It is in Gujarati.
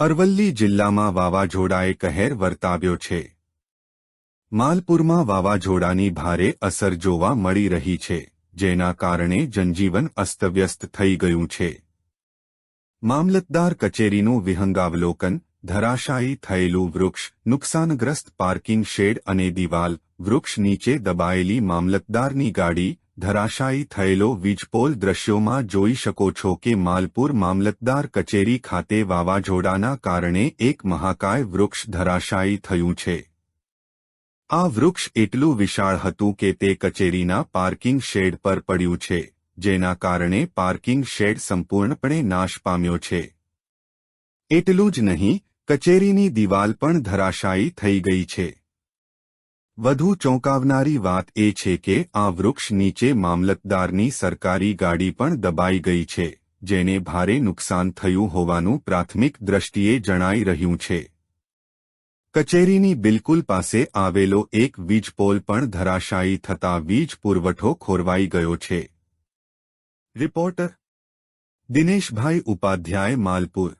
અરવલ્લી જિલ્લામાં વાવાઝોડાએ કહેર વર્તાવ્યો છે. માલપુરમાં વાવાઝોડાની ભારે અસર જોવા મળી રહી છે, જેના કારણે જનજીવન અસ્તવ્યસ્ત થઈ ગયું છે. મામલતદાર કચેરીનું વિહંગાવલોકન, ધરાશાયી થયેલું વૃક્ષ, નુકસાનગ્રસ્ત પાર્કિંગ શેડ અને દિવાલ, વૃક્ષ નીચે દબાયેલી મામલતદારની ગાડી ધરાશાયી થયેલો વીજપોલ દ્રશ્યોમાં જોઈ શકો છો કે માલપુર મામલતદાર કચેરી ખાતે વાવાઝોડાના કારણે એક મહાકાય વૃક્ષ ધરાશાયી થયું છે. આ વૃક્ષ એટલું વિશાળ હતું કે તે કચેરીના પાર્કિંગ શેડ પર પડ્યું છે, જેના કારણે પાર્કિંગ શેડ સંપૂર્ણપણે નાશ પામ્યો છે. એટલું જ નહીં, કચેરીની દિવાલ પણ ધરાશાયી થઈ ગઈ છે. વધુ ચોંકાવનારી વાત એ છે કે આ વૃક્ષ નીચે મામલતદારની સરકારી ગાડી પણ દબાઈ ગઈ છે, જેને ભારે નુકસાન થયું હોવાનું પ્રાથમિક દ્રષ્ટિએ જણાઈ રહ્યું છે. કચેરીની બિલકુલ પાસે આવેલો એક વીજપોલ પણ ધરાશાયી થતા વીજ પુરવઠો ખોરવાઈ ગયો છે. રિપોર્ટર. દિનેશભાઈ ઉપાધ્યાય, માલપુર.